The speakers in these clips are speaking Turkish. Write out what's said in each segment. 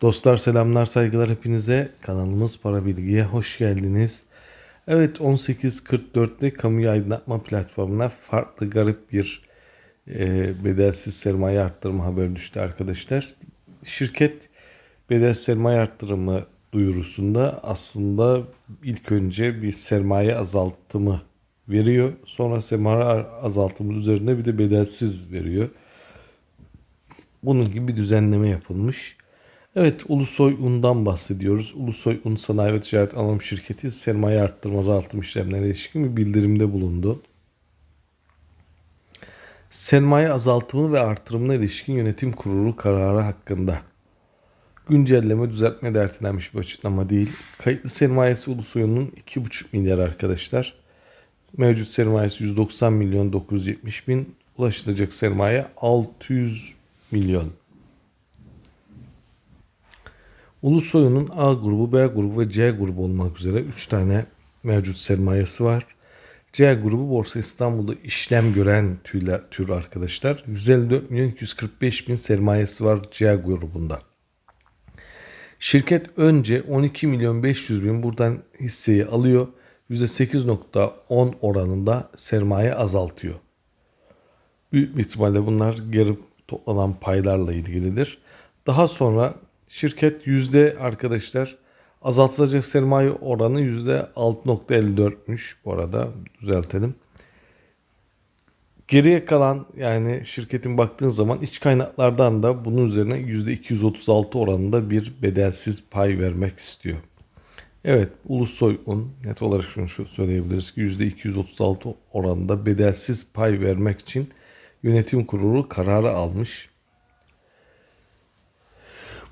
Dostlar selamlar saygılar hepinize. Kanalımız Para Bilgi'ye hoş geldiniz. Evet 18.44'te kamuyu aydınlatma platformuna farklı garip bir e, bedelsiz sermaye arttırma haberi düştü arkadaşlar. Şirket bedel sermaye arttırımı duyurusunda aslında ilk önce bir sermaye azaltımı veriyor. Sonra sermaye azaltımı üzerine bir de bedelsiz veriyor. Bunun gibi bir düzenleme yapılmış. Evet Ulusoy Un'dan bahsediyoruz. Ulusoy Un Sanayi ve Ticaret Anonim Şirketi sermaye arttırma azaltım işlemlerine ilişkin bir bildirimde bulundu. Sermaye azaltımı ve artırımına ilişkin yönetim kurulu kararı hakkında güncelleme düzeltme de ertelenmiş bir açıklama değil. Kayıtlı sermayesi Ulusoy'un 2,5 milyar arkadaşlar. Mevcut sermayesi 190 milyon 970 bin. Ulaşılacak sermaye 600 milyon. Ulusoy'un A grubu, B grubu ve C grubu olmak üzere 3 tane mevcut sermayesi var. C grubu Borsa İstanbul'da işlem gören tür, tür arkadaşlar. 154 milyon 245 bin sermayesi var C grubunda. Şirket önce 12 milyon 500 bin buradan hisseyi alıyor. %8.10 oranında sermaye azaltıyor. Büyük ihtimalle bunlar geri toplanan paylarla ilgilidir. Daha sonra şirket yüzde arkadaşlar azaltılacak sermaye oranı yüzde 6.54'müş bu arada düzeltelim. Geriye kalan yani şirketin baktığın zaman iç kaynaklardan da bunun üzerine yüzde 236 oranında bir bedelsiz pay vermek istiyor. Evet Ulusoy Un net olarak şunu söyleyebiliriz ki yüzde 236 oranında bedelsiz pay vermek için yönetim kurulu kararı almış.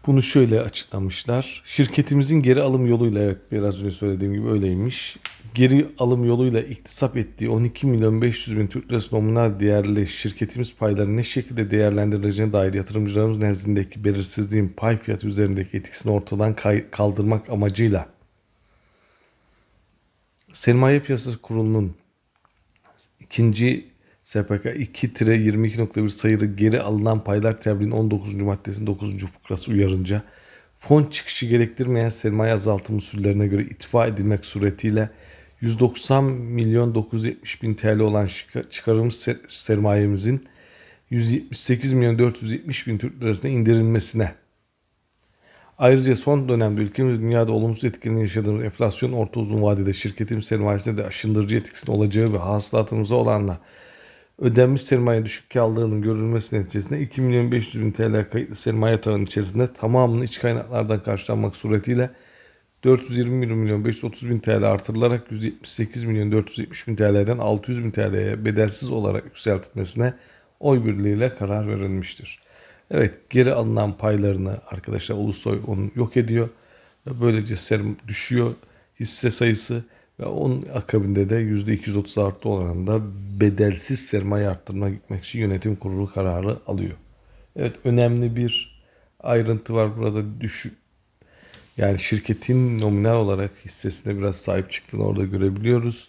Bunu şöyle açıklamışlar. Şirketimizin geri alım yoluyla evet biraz önce söylediğim gibi öyleymiş. Geri alım yoluyla iktisap ettiği 12 milyon 500 bin Türk lirası nominal değerli şirketimiz payları ne şekilde değerlendirileceğine dair yatırımcılarımız nezdindeki belirsizliğin pay fiyatı üzerindeki etkisini ortadan kaldırmak amacıyla Sermaye Piyasası Kurulu'nun ikinci SPK 2-22.1 sayılı geri alınan paylar tebliğinin 19. maddesinin 9. fıkrası uyarınca fon çıkışı gerektirmeyen sermaye azaltım usullerine göre itfa edilmek suretiyle 190 milyon 970 bin TL olan çıkarılmış sermayemizin 178 milyon 470 bin Türk lirasına indirilmesine Ayrıca son dönemde ülkemiz dünyada olumsuz etkilerini yaşadığımız enflasyon orta uzun vadede şirketin sermayesinde de aşındırıcı etkisinin olacağı ve hasılatımıza olanla ödenmiş sermaye düşük kaldığının görülmesi neticesinde 2 milyon 500 bin TL kayıtlı sermaye tarafının içerisinde tamamının iç kaynaklardan karşılanmak suretiyle 420 milyon 530 bin TL artırılarak 178 milyon 470 bin TL'den 600 bin TL'ye bedelsiz olarak yükseltilmesine oy birliğiyle karar verilmiştir. Evet geri alınan paylarını arkadaşlar Ulusoy onu yok ediyor. Böylece serum düşüyor hisse sayısı ve onun akabinde de %230 artı oranında bedelsiz sermaye arttırma gitmek için yönetim kurulu kararı alıyor. Evet önemli bir ayrıntı var burada düşük yani şirketin nominal olarak hissesine biraz sahip çıktığını orada görebiliyoruz.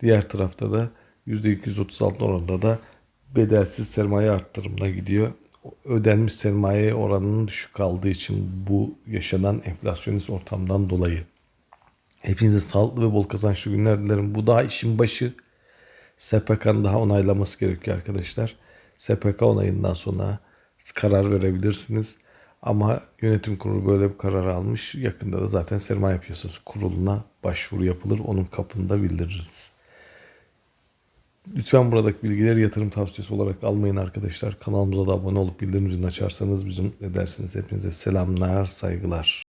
Diğer tarafta da %236 oranında da bedelsiz sermaye arttırımına gidiyor ödenmiş sermaye oranının düşük kaldığı için bu yaşanan enflasyonist ortamdan dolayı. Hepinize sağlıklı ve bol kazançlı günler dilerim. Bu daha işin başı. SPK'nın daha onaylaması gerekiyor arkadaşlar. SPK onayından sonra karar verebilirsiniz. Ama yönetim kurulu böyle bir karar almış. Yakında da zaten sermaye piyasası kuruluna başvuru yapılır. Onun kapında bildiririz. Lütfen buradaki bilgileri yatırım tavsiyesi olarak almayın arkadaşlar. Kanalımıza da abone olup bildirim zilini açarsanız bizim ne dersiniz hepinize selamlar, saygılar.